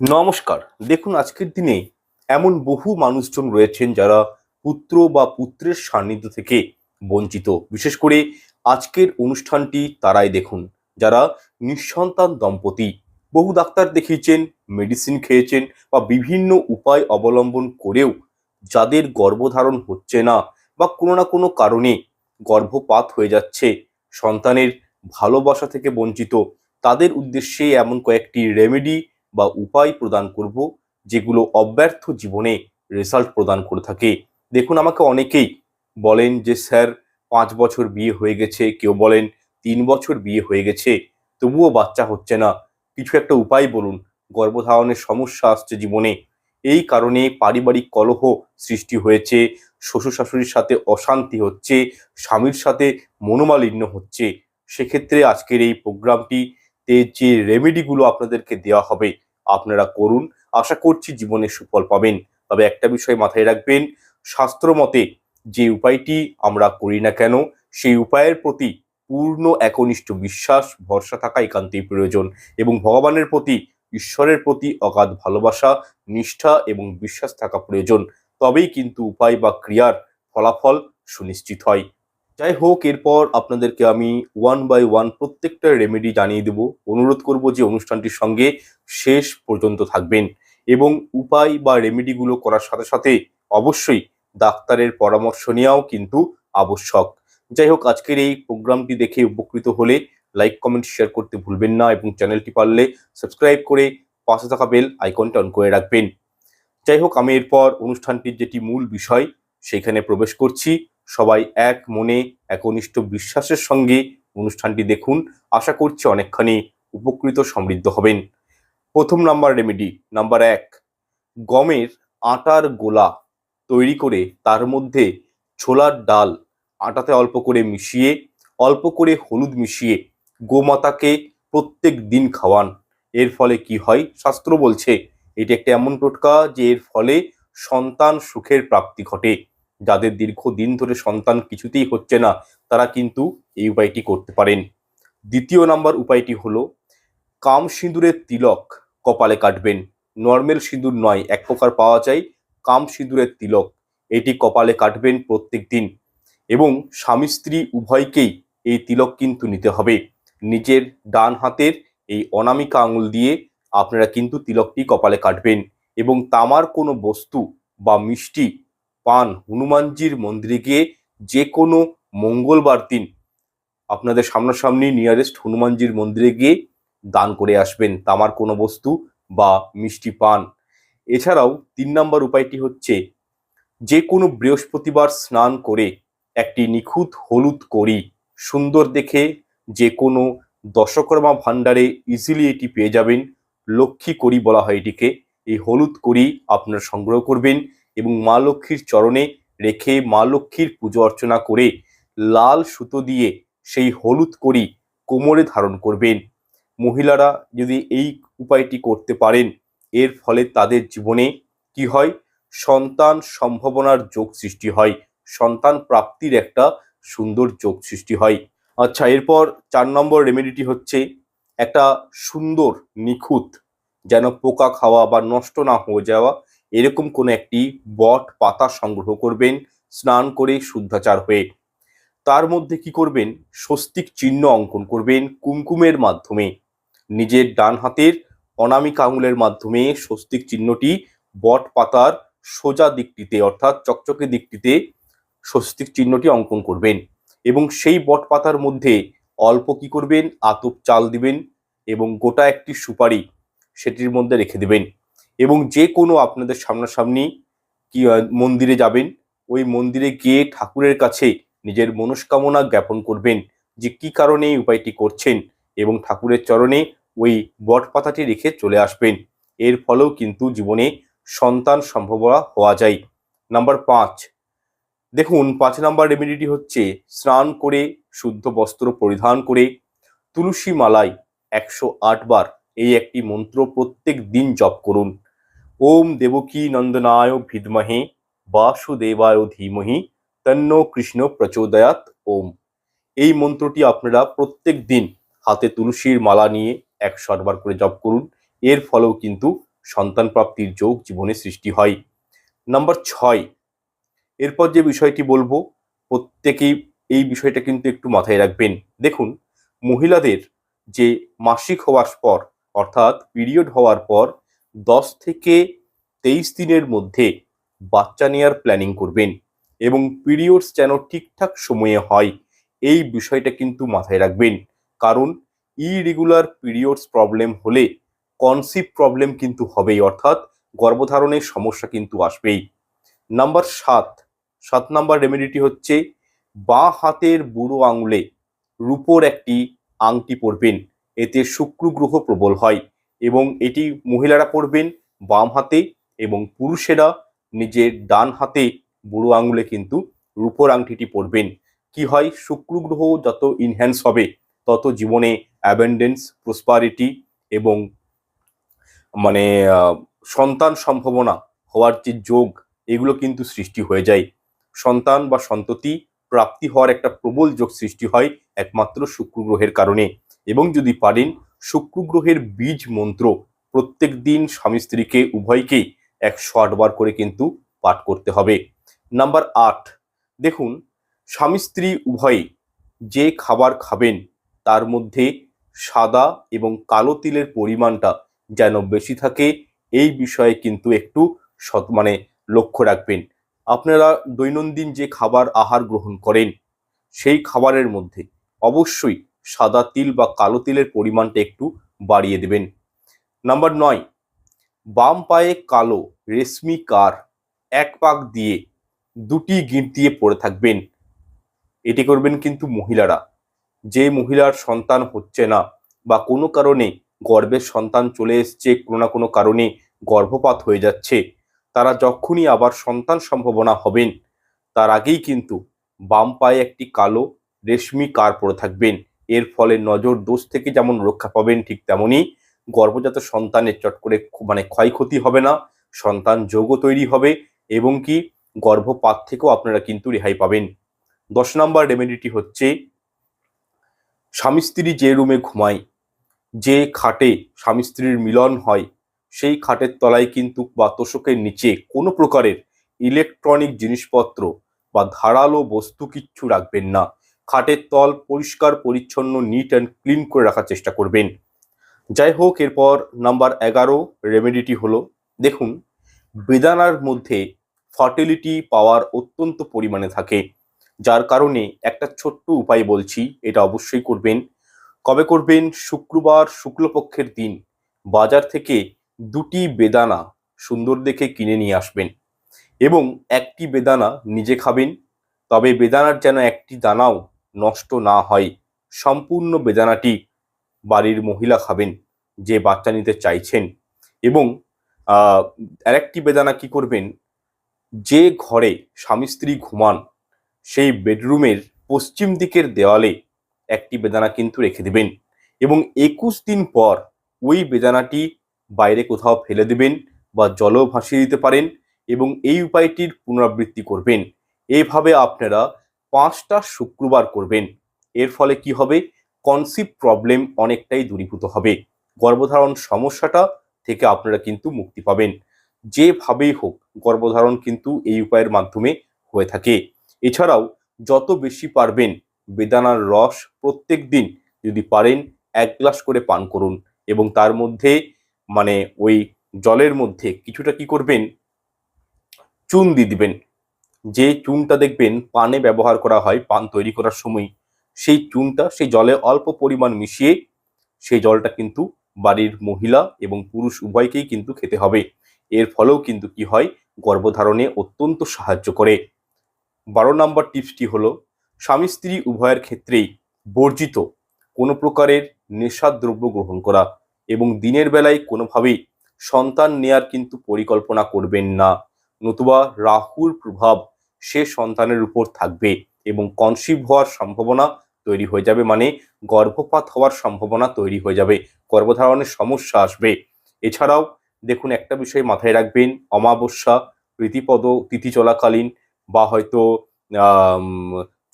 নমস্কার। দেখুন, আজকের দিনে এমন বহু মানুষজন রয়েছেন যারা পুত্র বা পুত্রের সান্নিধ্য থেকে বঞ্চিত। বিশেষ করে আজকের অনুষ্ঠানটি তারাই দেখুন, যারা নিঃসন্তান দম্পতি। বহু ডাক্তার দেখিয়েছেন মেডিসিন খেয়েছেন বা বিভিন্ন উপায় অবলম্বন করেও যাদের গর্ভধারণ হচ্ছে না বা কোনো না কোনো কারণে গর্ভপাত হয়ে যাচ্ছে, সন্তানের ভালোবাসা থেকে বঞ্চিত, তাদের উদ্দেশ্যে এমন কয়েকটি রেমেডি বা উপায় প্রদান করব যেগুলো অব্যর্থ জীবনে রেজাল্ট প্রদান করে থাকে। দেখুন, আমাকে অনেকেই বলেন যে, স্যার, পাঁচ বছর বিয়ে হয়ে গেছে। কেউ বলেন, তিন বছর বিয়ে হয়ে গেছে। তবুও বাচ্চা হচ্ছে না। কিছু একটা উপায় বলুন। গর্ভধারণের সমস্যা আসছে জীবনে। এই কারণে পারিবারিক কলহ সৃষ্টি হয়েছে শ্বশুর শাশুড়ির সাথে অশান্তি হচ্ছে, স্বামীর সাথে মনোমালিন্য হচ্ছে। সেক্ষেত্রে আজকের এই প্রোগ্রামটিতে যে রেমেডিগুলো আপনাদেরকে দেওয়া হবে আপনারা করুন। আশা করছি জীবনে সুফল পাবেন। তবে একটা বিষয় মাথায় রাখবেন, শাস্ত্র মতে যে উপায়টি আমরা করি না কেন, সেই উপায়ের প্রতি পূর্ণ একনিষ্ঠ বিশ্বাস, ভরসা থাকা একান্তই প্রয়োজন এবং ভগবানের প্রতি, ঈশ্বরের প্রতি অগাধ ভালোবাসা, নিষ্ঠা এবং বিশ্বাস থাকা প্রয়োজন। তবেই কিন্তু উপায় বা ক্রিয়ার ফলাফল সুনিশ্চিত হয়। যাই হোক এরপর আপনাদেরকে আমি ওয়ান বাই ওয়ান প্রত্যেকটা রেমেডি জানিয়ে দেব। অনুরোধ করব যে অনুষ্ঠানটির সঙ্গে শেষ পর্যন্ত থাকবেন এবং উপায় বা রেমেডিগুলো করার সাথে সাথে অবশ্যই ডাক্তারের পরামর্শ নেওয়াও কিন্তু আবশ্যক। যাই হোক আজকের এই প্রোগ্রামটি দেখে উপকৃত হলে লাইক কমেন্ট শেয়ার করতে ভুলবেন না এবং চ্যানেলটি পারলে সাবস্ক্রাইব করে পাশে থাকা বেল আইকনটা অন করে রাখবেন। যাই হোক আমি এরপর অনুষ্ঠানটির যেটি মূল বিষয়, সেখানে প্রবেশ করছি। সবাই এক মনে, একনিষ্ঠ বিশ্বাসের সঙ্গে অনুষ্ঠানটি দেখুন। আশা করছি অনেকখানি উপকৃত সমৃদ্ধ হবেন। প্রথম নাম্বার রেমেডি নাম্বার এক, গমের আটার গোলা তৈরি করে তার মধ্যে ছোলার ডাল আটাতে অল্প করে মিশিয়ে, অল্প করে হলুদ মিশিয়ে গোমাতাকে প্রত্যেক দিন খাওয়ান। এর ফলে কি হয়? শাস্ত্র বলছে, এটি একটা এমন টোটকা যে এর ফলে সন্তান সুখের প্রাপ্তি ঘটে। যাদের দীর্ঘদিন ধরে সন্তান কিছুতেই হচ্ছে না, তারা কিন্তু এই উপায়টি করতে পারেন। দ্বিতীয় নাম্বার উপায়টি হলো, কাম সিঁদুরের তিলক কপালে কাটবেন। নর্মাল সিঁদুর নয়, এক প্রকার পাওয়া যায় কাম সিঁদুরের তিলক। এটি কপালে কাটবেন প্রত্যেক দিন এবং স্বামী স্ত্রী উভয়কেই এই তিলক কিন্তু নিতে হবে। নিজের ডান হাতের এই অনামিকা আঙুল দিয়ে আপনারা কিন্তু তিলকটি কপালে কাটবেন এবং তামার কোনো বস্তু বা মিষ্টি পান হনুমানজির মন্দিরে গিয়ে যে কোনো মঙ্গলবার দিন আপনাদের সামনাসামনি নিয়ারেস্ট হনুমানজির মন্দিরে গিয়ে দান করে আসবেন, তামার কোনো বস্তু বা মিষ্টি পান। এছাড়াও তিন নম্বর উপায়টি হচ্ছে, যে কোনো বৃহস্পতিবার স্নান করে একটি নিখুঁত হলুদ করি সুন্দর দেখে যে কোনো দশকর্মা ভাণ্ডারে ইজিলি এটি পেয়ে যাবেন। লক্ষ্মী করি বলা হয় এটিকে। এই হলুদ করি আপনারা সংগ্রহ করবেন। এবং মা লক্ষ্মীর চরণে রেখে মা লক্ষ্মীর পুজো অর্চনা করে লাল সুতো দিয়ে সেই হলুদ করি কোমরে ধারণ করবেন। মহিলারা যদি এই উপায়টি করতে পারেন, এর ফলে তাদের জীবনে কি হয়? সন্তান সম্ভাবনার যোগ সৃষ্টি হয়। সন্তান প্রাপ্তির একটা সুন্দর যোগ সৃষ্টি হয়। আচ্ছা এরপর চার নম্বর রেমেডিটি হচ্ছে একটা সুন্দর নিখুঁত, যেন পোকা খাওয়া বা নষ্ট না হয়ে যাওয়া এরকম কোনো একটি বট পাতা সংগ্রহ করবেন, স্নান করে শুদ্ধাচার হয়ে। তার মধ্যে কি করবেন? স্বস্তিক চিহ্ন অঙ্কন করবেন কুমকুমের মাধ্যমে। নিজের ডান হাতের অনামিক আঙুলের মাধ্যমে স্বস্তিক চিহ্নটি বট পাতার সোজা দিকটিতে অর্থাৎ চকচকে দিকটিতে স্বস্তিক চিহ্নটি অঙ্কন করবেন এবং সেই বট পাতার মধ্যে অল্প কি করবেন? আতপ চাল দিবেন এবং গোটা একটি সুপারি সেটির মধ্যে রেখে দেবেন। এবং যে কোনো আপনাদের সামনাসামনি কি মন্দিরে যাবেন, ওই মন্দিরে গিয়ে ঠাকুরের কাছে নিজের মনস্কামনা জ্ঞাপন করবেন যে কি কারণে এই উপায়টি করছেন এবং ঠাকুরের চরণে ওই বট পাতাটি রেখে চলে আসবেন। এর ফলেও কিন্তু জীবনে সন্তান সম্ভাবনা হওয়া যায়। নাম্বার পাঁচ, দেখুন, পাঁচ নাম্বার রেমেডিটি হচ্ছে স্নান করে, শুদ্ধ বস্ত্র পরিধান করে, তুলসী মালায় একশো আট বার এই একটি মন্ত্র প্রত্যেক দিন জপ করুন। ওম দেবকী নন্দনায় ভিদমহে বাসুদেবায় ধীমহি তন্ন কৃষ্ণ প্রচোদয়াত ওম এই মন্ত্রটি আপনারা প্রত্যেক দিন হাতে তুলসীর মালা নিয়ে একশো বার করে জপ করুন। এর ফলেও কিন্তু সন্তান প্রাপ্তির যোগ জীবনে সৃষ্টি হয়। নাম্বার ছয়। এরপর যে বিষয়টি বলব, প্রত্যেকেই এই বিষয়টা কিন্তু একটু মাথায় রাখবেন। দেখুন, মহিলাদের যে মাসিক হওয়ার পর, অর্থাৎ পিরিয়ড হওয়ার পর দশ থেকে তেইশ দিনের মধ্যে বাচ্চা নেওয়ার প্ল্যানিং করবেন এবং পিরিয়ডস যেন ঠিকঠাক সময়ে হয়, এই বিষয়টা কিন্তু মাথায় রাখবেন। কারণ ইরেগুলার পিরিয়ডস প্রবলেম হলে কনসিভ প্রবলেম কিন্তু হবেই, অর্থাৎ গর্ভধারণের সমস্যা কিন্তু আসবেই। নাম্বার সাত সাত নাম্বার রেমেডিটি হচ্ছে বাঁ হাতের বুড়ো আঙুলে রূপোর একটি আংটি পরবেন, এতে শুক্র গ্রহ প্রবল হয়। এবং এটি মহিলারা পরবেন বাম হাতে এবং পুরুষেরা নিজের ডান হাতে বুড়ো আঙুলে কিন্তু রূপোর আংটিটি পরবেন। কি হয়? শুক্র গ্রহ যত ইনহ্যান্স হবে, তত জীবনে অ্যাবেন্ডেন্স প্রসপারিটি এবং মানে সন্তান সম্ভাবনা হওয়ার যে যোগ, এগুলো কিন্তু সৃষ্টি হয়ে যায়। সন্তান বা সন্ততি প্রাপ্তি হওয়ার একটা প্রবল যোগ সৃষ্টি হয় একমাত্র শুক্র গ্রহের কারণে। এবং যদি পারেন শুক্র গ্রহের বীজ মন্ত্র প্রত্যেক দিন স্বামী স্ত্রীকে উভয়কেই একশো আটবার করে কিন্তু পাঠ করতে হবে। নাম্বার আট, দেখুন, স্বামী স্ত্রী উভয়ে যে খাবার খাবেন, তার মধ্যে সাদা এবং কালো তিলের পরিমাণটা যেন বেশি থাকে, এই বিষয়ে কিন্তু একটু সৎ মানে লক্ষ্য রাখবেন। আপনারা দৈনন্দিন যে খাবার আহার গ্রহণ করেন, সেই খাবারের মধ্যে অবশ্যই সাদা তিল বা কালো তিলের পরিমাণটা একটু বাড়িয়ে দেবেন। নাম্বার নয়, বাম পায়ে কালো রেশমি কার এক পাক দিয়ে দুটি গিঁট দিয়ে পড়ে থাকবেন। এটি করবেন কিন্তু মহিলারা। যে মহিলার সন্তান হচ্ছে না বা কোনো কারণে গর্ভের সন্তান চলে এসছে, কোনো না কোনো কারণে গর্ভপাত হয়ে যাচ্ছে, তারা যখনই আবার সন্তান সম্ভাবনা হবেন, তার আগেই কিন্তু বাম পায়ে একটি কালো রেশমি কার পরে থাকবেন। এর ফলে নজর দোষ থেকে যেমন রক্ষা পাবেন ঠিক তেমনই গর্ভজাত সন্তানের চট করে মানে ক্ষয়ক্ষতি হবে না, সন্তান যোগও তৈরি হবে এবং কি গর্ভপাত থেকেও আপনারা কিন্তু রেহাই পাবেন। দশ নম্বর রেমেডিটি হচ্ছে স্বামী স্ত্রী যে রুমে ঘুমায়, যে খাটে স্বামী স্ত্রীর মিলন হয়, সেই খাটের তলায় কিন্তু বা তোষকের নিচে কোনো প্রকারের ইলেকট্রনিক জিনিসপত্র বা ধারালো বস্তু কিচ্ছু রাখবেন না। খাটের তল পরিষ্কার, পরিচ্ছন্ন নিট অ্যান্ড ক্লিন করে রাখার চেষ্টা করবেন। যাই হোক, এরপর নাম্বার এগারো রেমেডিটি হলো, দেখুন, বেদানার মধ্যে ফার্টিলিটি পাওয়ার অত্যন্ত পরিমাণে থাকে, যার কারণে একটা ছোট্ট উপায় বলছি, এটা অবশ্যই করবেন। কবে করবেন? শুক্রবার, শুক্লপক্ষের দিন, বাজার থেকে দুটি বেদানা সুন্দর দেখে কিনে নিয়ে আসবেন এবং একটি বেদানা নিজে খাবেন, তবে বেদানার যেন একটি দানাও নষ্ট না হয়। সম্পূর্ণ বেদানাটি বাড়ির মহিলা খাবেন, যে বাচ্চা নিতে চাইছেন। এবং আরেকটি বেদানা কি করবেন? যে ঘরে স্বামী স্ত্রী ঘুমান, সেই বেডরুমের পশ্চিম দিকের দেওয়ালে একটি বেদানা কিন্তু রেখে দেবেন এবং একুশ দিন পর ওই বেদানাটি বাইরে কোথাও ফেলে দেবেন বা জলেও ভাসিয়ে দিতে পারেন এবং এই উপায়টির পুনরাবৃত্তি করবেন। এইভাবে আপনারা পাঁচটা শুক্রবার করবেন। এর ফলে কি হবে? কনসিভ প্রবলেম অনেকটাই দূরীভূত হবে। গর্ভধারণ সমস্যাটা থেকে আপনারা কিন্তু মুক্তি পাবেন। যেভাবেই হোক, গর্ভধারণ কিন্তু এই উপায়ের মাধ্যমে হয়ে থাকে। এছাড়াও, যত বেশি পারবেন, বেদানার রস প্রত্যেক দিন যদি পারেন, এক গ্লাস করে পান করুন এবং তার মধ্যে মানে ওই জলের মধ্যে কিছুটা কি করবেন? চুন দিয়ে দিবেন। যে চুনটা দেখবেন পানে ব্যবহার করা হয়, পান তৈরি করার সময়, সেই চুনটা সেই জলে অল্প পরিমাণ মিশিয়ে সেই জলটা কিন্তু বাড়ির মহিলা এবং পুরুষ উভয়কেই কিন্তু খেতে হবে। এর ফলেও কিন্তু কি হয়? গর্ভধারণে অত্যন্ত সাহায্য করে। বারো নম্বর টিপসটি হলো, স্বামী স্ত্রী উভয়ের ক্ষেত্রেই বর্জিত কোনো প্রকারের নেশাদ্রব্য গ্রহণ করা এবং দিনের বেলায় কোনোভাবেই সন্তান নেয়ার কিন্তু পরিকল্পনা করবেন না। নতুবা রাহুর প্রভাব সে সন্তানের উপর থাকবে এবং কনসিভ হওয়ার সম্ভাবনা তৈরি হয়ে যাবে মানে গর্ভপাত হওয়ার সম্ভাবনা তৈরি হয়ে যাবে, গর্ভধারণের সমস্যা আসবে। এছাড়াও দেখুন একটা বিষয় মাথায় রাখবেন, অমাবস্যা, প্রীতিপদ, তিথি চলাকালীন বা হয়তো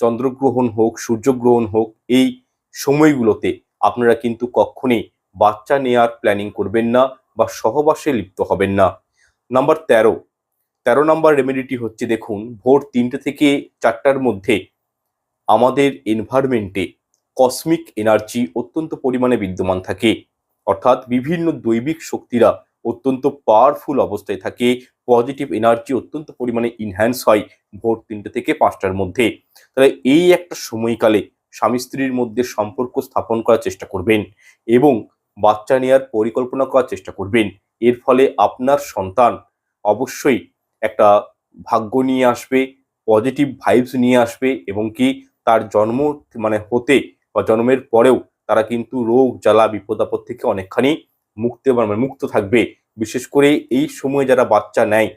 চন্দ্রগ্রহণ হোক, সূর্যগ্রহণ হোক, এই সময়গুলোতে আপনারা কিন্তু কখনই বাচ্চা নেয়ার প্ল্যানিং করবেন না বা সহবাসে লিপ্ত হবেন না। নাম্বার তেরো তেরো নম্বর রেমেডিটি হচ্ছে দেখুন, ভোর তিনটে থেকে চারটার মধ্যে আমাদের এনভায়রনমেন্টে কসমিক এনার্জি অত্যন্ত পরিমাণে বিদ্যমান থাকে। অর্থাৎ বিভিন্ন দৈবিক শক্তিরা অত্যন্ত পাওয়ারফুল অবস্থায় থাকে পজিটিভ এনার্জি অত্যন্ত পরিমাণে ইনহ্যান্স হয় ভোর তিনটে থেকে পাঁচটার মধ্যে। তাহলে এই একটা সময়কালে স্বামী স্ত্রীর মধ্যে সম্পর্ক স্থাপন করার চেষ্টা করবেন এবং বাচ্চা নেওয়ার পরিকল্পনা করার চেষ্টা করবেন। এর ফলে আপনার সন্তান অবশ্যই একটা ভাগ্য নিয়ে আসবে পজিটিভ ভাইবস নিয়ে আসবে এবং কি তার জন্ম মানে হতে বা জন্মের পরেও তারা কিন্তু রোগ, জ্বালা, বিপদ, আপদ থেকে অনেকখানি মুক্ত মানে মুক্ত থাকবে। বিশেষ করে এই সময়ে যারা বাচ্চা নেয়,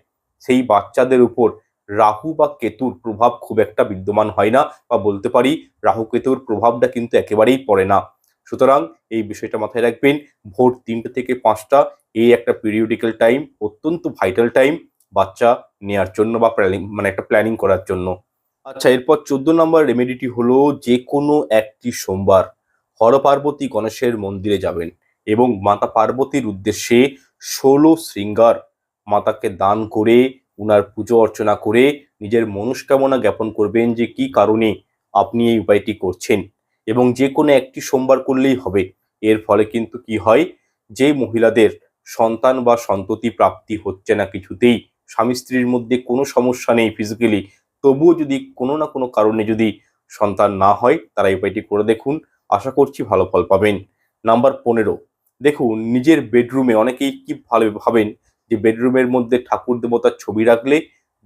সেই বাচ্চাদের উপর রাহু বা কেতুর প্রভাব খুব একটা বিদ্যমান হয় না বা বলতে পারি রাহু কেতুর প্রভাবটা কিন্তু একেবারেই পড়ে না। সুতরাং এই বিষয়টা মাথায় রাখবেন, ভোর তিনটে থেকে পাঁচটা, এই একটা পিরিয়ডিক্যাল টাইম অত্যন্ত ভাইটাল টাইম বাচ্চা নেওয়ার জন্য বা প্ল্যানিং মানে একটা প্ল্যানিং করার জন্য। আচ্ছা এরপর চোদ্দ নম্বর রেমেডিটি হলো যে কোনো একটি সোমবার হর পার্বতী গণেশের মন্দিরে যাবেন এবং মাতা পার্বতীর উদ্দেশ্যে ষোলো শৃঙ্গার মাতাকে দান করে, উনার পুজো অর্চনা করে নিজের মনস্কামনা জ্ঞাপন করবেন যে কি কারণে আপনি এই উপায়টি করছেন। এবং যে কোনো একটি সোমবার করলেই হবে। এর ফলে কিন্তু কি হয়? যে মহিলাদের সন্তান বা সন্ততি প্রাপ্তি হচ্ছে না কিছুতেই স্বামী স্ত্রীর মধ্যে কোনো সমস্যা নেই ফিজিক্যালি তবুও যদি কোনো না কোনো কারণে যদি সন্তান না হয়, তারা এই উপায়টি করে দেখুন। আশা করছি ভালো ফল পাবেন। নাম্বার পনেরো, দেখুন, নিজের বেডরুমে অনেকেই কি ভালো ভাবেন যে বেডরুমের মধ্যে ঠাকুর দেবতার ছবি রাখলে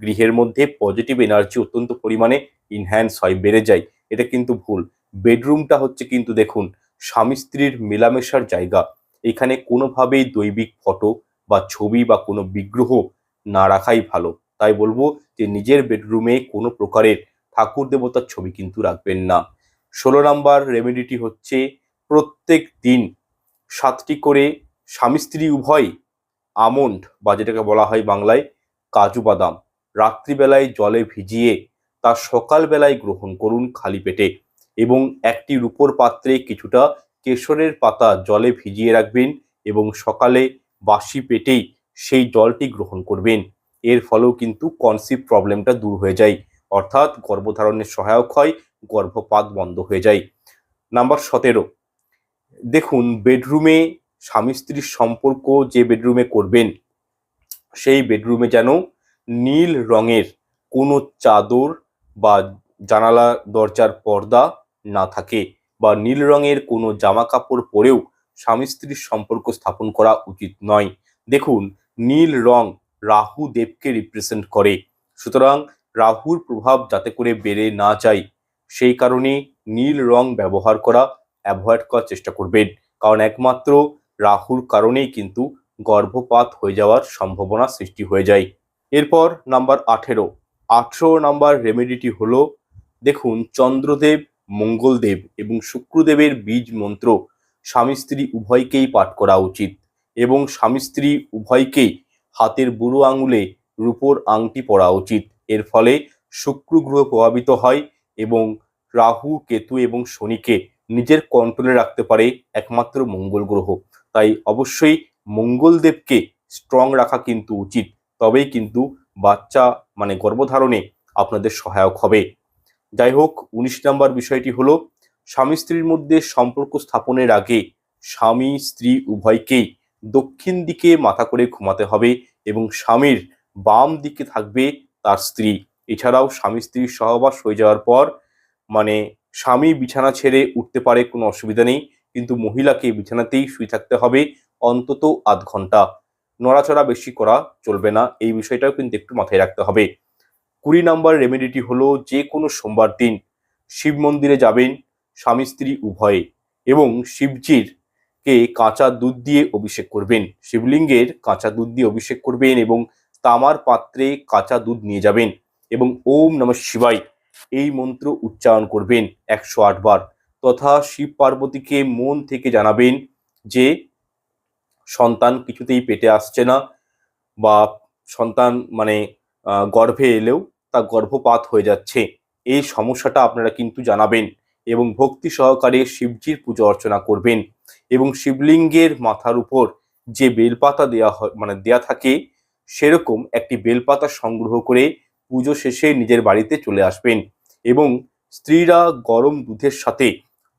গৃহের মধ্যে পজিটিভ এনার্জি অত্যন্ত পরিমাণে ইনহ্যান্স হয়, বেড়ে যায়। এটা কিন্তু ভুল। বেডরুমটা হচ্ছে কিন্তু দেখুন, স্বামী স্ত্রীর মেলামেশার জায়গা। এখানে কোনোভাবেই দৈবিক ফটো বা ছবি বা কোনো বিগ্রহ না রাখাই ভালো। তাই বলব যে, নিজের বেডরুমে কোনো প্রকারের ঠাকুর দেবতার ছবি কিন্তু রাখবেন না। ষোলো নাম্বার রেমেডিটি হচ্ছে, প্রত্যেক দিন সাতটি করে স্বামী স্ত্রী উভয় আমন্ড বা যেটাকে বলা হয় বাংলায় কাজু বাদাম রাত্রিবেলায় জলে ভিজিয়ে তা সকালবেলায় গ্রহণ করুন খালি পেটে এবং একটি রূপোর পাত্রে কিছুটা কেশরের পাতা জলে ভিজিয়ে রাখবেন এবং সকালে বাসি পেটেই সেই জলটি গ্রহণ করবেন। এর ফলেও কিন্তু কনসিভ প্রবলেমটা দূর হয়ে যায়। অর্থাৎ গর্ভধারণের সহায়ক হয়, গর্ভপাত বন্ধ হয়ে যায়। নাম্বার সতেরো, দেখুন, বেডরুমে স্বামী স্ত্রীর সম্পর্ক যে বেডরুমে করবেন, সেই বেডরুমে যেন নীল রঙের কোনো চাদর বা জানালা, দরজার পর্দা না থাকে বা নীল রঙের কোনো জামা কাপড় পরেও স্বামী স্ত্রীর সম্পর্ক স্থাপন করা উচিত নয়। দেখুন নীল রং রাহু দেবকে রিপ্রেজেন্ট করে। সুতরাং রাহুর প্রভাব যাতে করে বেড়ে না যায়, সেই কারণে নীল রং ব্যবহার করা অ্যাভয়েড করার চেষ্টা করবেন। কারণ একমাত্র রাহুর কারণেই কিন্তু গর্ভপাত হয়ে যাওয়ার সম্ভাবনা সৃষ্টি হয়ে যায়। এরপর নাম্বার আঠেরো। আঠেরো নাম্বার রেমেডিটি হলো, দেখুন, চন্দ্রদেব, মঙ্গলদেব এবং শুক্রদেবের বীজ মন্ত্র স্বামী স্ত্রী উভয়কেই পাঠ করা উচিত। এবং স্বামী স্ত্রী উভয়কেই হাতের বুড়ো আঙুলে রূপোর আংটি পরা উচিত। এর ফলে শুক্র গ্রহ প্রভাবিত হয় এবং রাহু, কেতু এবং শনিকে নিজের কন্ট্রোলে রাখতে পারে একমাত্র মঙ্গল গ্রহ। তাই অবশ্যই মঙ্গলদেবকে স্ট্রং রাখা কিন্তু উচিত। তবেই কিন্তু বাচ্চা মানে গর্ভধারণে আপনাদের সহায়ক হবে। যাই হোক, উনিশ নম্বর বিষয়টি হলো, স্বামী স্ত্রীর মধ্যে সম্পর্ক স্থাপনের আগে স্বামী, স্ত্রী উভয়কেই দক্ষিণ দিকে মাথা করে ঘুমাতে হবে এবং স্বামীর বাম দিকে থাকবে তার স্ত্রী। এছাড়াও স্বামী স্ত্রীর সহবাস হয়ে যাওয়ার পর মানে স্বামী বিছানা ছেড়ে উঠতে পারে, কোনো অসুবিধা নেই। কিন্তু মহিলাকে বিছানাতেই শুয়ে থাকতে হবে অন্তত আধ ঘণ্টা। নড়াচড়া বেশি করা চলবে না, এই বিষয়টাও কিন্তু একটু মাথায় রাখতে হবে। কুড়ি নাম্বার রেমেডিটি হলো যে কোনো সোমবার দিন শিব মন্দিরে যাবেন, স্বামী স্ত্রী উভয়ে এবং শিবজির কে কাঁচা দুধ দিয়ে অভিষেক করবেন? শিবলিঙ্গের কাঁচা দুধ দিয়ে অভিষেক করবেন এবং তামার পাত্রে কাঁচা দুধ নিয়ে যাবেন এবং ওম নম শিবাই এই মন্ত্র উচ্চারণ করবেন একশো বার। তথা শিব পার্বতীকে মন থেকে জানাবেন যে, সন্তান কিছুতেই পেটে আসছে না বা সন্তান মানে গর্ভে এলেও তা গর্ভপাত হয়ে যাচ্ছে। এই সমস্যাটা আপনারা কিন্তু জানাবেন এবং ভক্তি সহকারে শিবজির পুজো অর্চনা করবেন। এবং শিবলিঙ্গের মাথার উপর যে বেলপাতা দেয়া হয় মানে দেয়া থাকে, সেরকম একটি বেলপাতা সংগ্রহ করে পুজো শেষে নিজের বাড়িতে চলে আসবেন এবং স্ত্রীরা গরম দুধের সাথে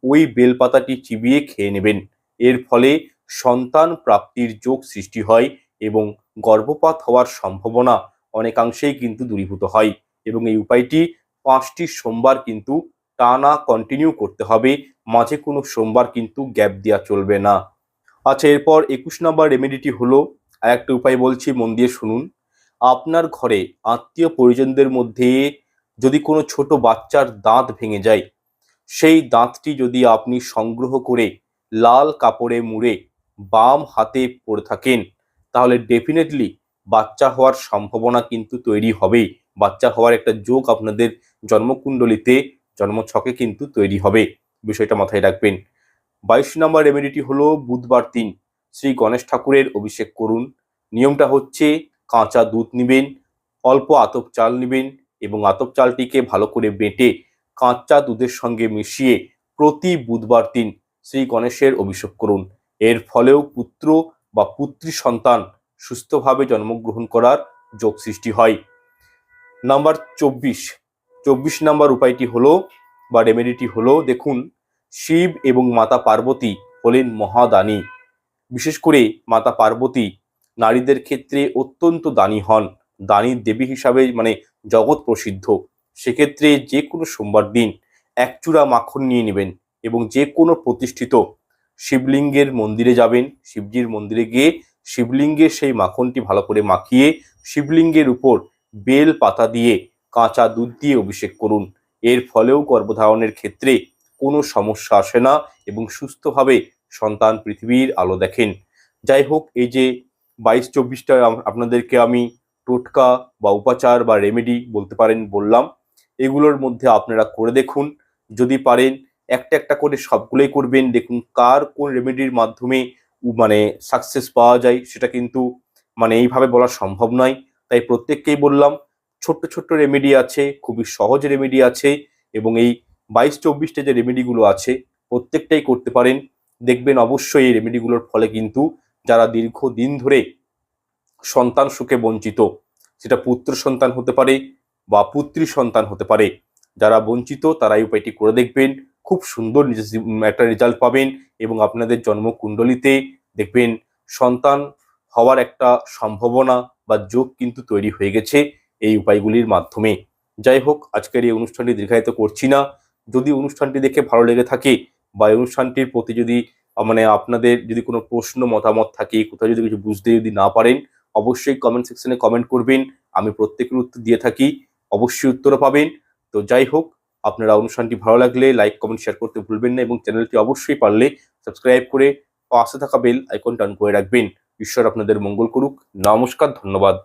ওই বেলপাতাটি চিবিয়ে খেয়ে নেবেন। এর ফলে সন্তান প্রাপ্তির যোগ সৃষ্টি হয় এবং গর্ভপাত হওয়ার সম্ভাবনা অনেকাংশেই কিন্তু দূরীভূত হয় এবং এই উপায়টি পাঁচটি সোমবার কিন্তু টানা কন্টিনিউ করতে হবে। মাঝে কোনো সোমবার কিন্তু গ্যাপ দেওয়া চলবে না। আচ্ছা এরপর একুশ নম্বর রেমেডিটি হলো আর একটা উপায় বলছি, মন দিয়ে শুনুন। আপনার ঘরে আত্মীয় পরিজনদের মধ্যে যদি কোনো ছোট বাচ্চার দাঁত ভেঙে যায়, সেই দাঁতটি যদি আপনি সংগ্রহ করে লাল কাপড়ে মুড়ে বাম হাতে পড়ে থাকেন, তাহলে ডেফিনেটলি বাচ্চা হওয়ার সম্ভাবনা কিন্তু তৈরি হবেই। বাচ্চা হওয়ার একটা যোগ আপনাদের জন্মকুণ্ডলিতে জন্মছকে কিন্তু তৈরি হবে। বিষয়টা মাথায় রাখবেন। বাইশ নম্বর রেমেডিটি হলো বুধবার দিন। শ্রী গণেশ ঠাকুরের অভিষেক করুন। নিয়মটা হচ্ছে কাঁচা দুধ নেবেন, অল্প আতপ চাল নেবেন এবং আতপ চালটিকে ভালো করে বেটে কাঁচা দুধের সঙ্গে মিশিয়ে প্রতি বুধবার দিন শ্রী গণেশের অভিষেক করুন। এর ফলেও পুত্র বা পুত্রী সন্তান সুস্থভাবে জন্মগ্রহণ করার যোগ সৃষ্টি হয়। নাম্বার চব্বিশ চব্বিশ নাম্বার উপায়টি হলো বা রেমেডিটি হলো দেখুন, শিব এবং মাতা পার্বতী হলেন মহাদানী। বিশেষ করে মাতা পার্বতী নারীদের ক্ষেত্রে অত্যন্ত দানী হন দানী দেবী হিসাবে মানে জগৎ প্রসিদ্ধ। সেক্ষেত্রে যে কোনো সোমবার দিন এক চূড়া মাখন নিয়ে নেবেন এবং যে কোনো প্রতিষ্ঠিত শিবলিঙ্গের মন্দিরে যাবেন। শিবজির মন্দিরে গিয়ে শিবলিঙ্গে সেই মাখনটি ভালো করে মাখিয়ে শিবলিঙ্গের উপর বেল পাতা দিয়ে কাঁচা দুধ দিয়ে অভিষেক করুন। এর ফলেও গর্ভধারণের ক্ষেত্রে কোনো সমস্যা আসে না এবং সুস্থভাবে সন্তান পৃথিবীর আলো দেখেন। যাই হোক, এই যে বাইশ চব্বিশটা আপনাদেরকে আমি টোটকা বা উপাচার বা রেমেডি বলতে পারেন বললাম, এগুলোর মধ্যে আপনারা করে দেখুন। যদি পারেন, একটা একটা করে সবগুলোই করবেন। দেখুন কার কোন রেমেডির মাধ্যমে মানে সাকসেস পাওয়া যায়, সেটা কিন্তু মানে এইভাবে বলা সম্ভব নয়। তাই প্রত্যেককেই বললাম ছোট্ট ছোট্ট রেমেডি আছে, খুবই সহজ রেমেডি আছে এবং এই বাইশ চব্বিশটা যে রেমেডিগুলো আছে, প্রত্যেকটাই করতে পারেন। দেখবেন অবশ্যই এই রেমেডিগুলোর ফলে কিন্তু যারা দীর্ঘদিন ধরে সন্তান সুখে বঞ্চিত, সেটা পুত্র সন্তান হতে পারে বা পুত্রী সন্তান হতে পারে, যারা বঞ্চিত তারা এই উপায়টি করে দেখবেন, খুব সুন্দর একটা রেজাল্ট পাবেন এবং আপনাদের জন্মকুণ্ডলিতে দেখবেন সন্তান হওয়ার একটা সম্ভাবনা বা যোগ কিন্তু তৈরি হয়ে গেছে। এই উপায়গুলির মাধ্যমে। যাই হোক, আজকের এই অনুষ্ঠানটি দীর্ঘায়িত করছি না। যদি অনুষ্ঠানটি দেখে ভালো লেগে থাকে বা এই অনুষ্ঠানটির প্রতি যদি মানে আপনাদের যদি কোনো প্রশ্ন, মতামত থাকে, কোথাও যদি কিছু বুঝতে যদি না পারেন, অবশ্যই কমেন্ট সেকশনে কমেন্ট করবেন। আমি প্রত্যেকের উত্তর দিয়ে থাকি, অবশ্যই উত্তরও পাবেন। তো যাই হোক, আপনারা অনুষ্ঠানটি ভালো লাগলে লাইক কমেন্ট শেয়ার করতে ভুলবেন না এবং চ্যানেলটি অবশ্যই পারলে সাবস্ক্রাইব করে পাশে থাকা বেল আইকন টান করে রাখবেন। ঈশ্বর আপনাদের মঙ্গল করুক। নমস্কার, ধন্যবাদ।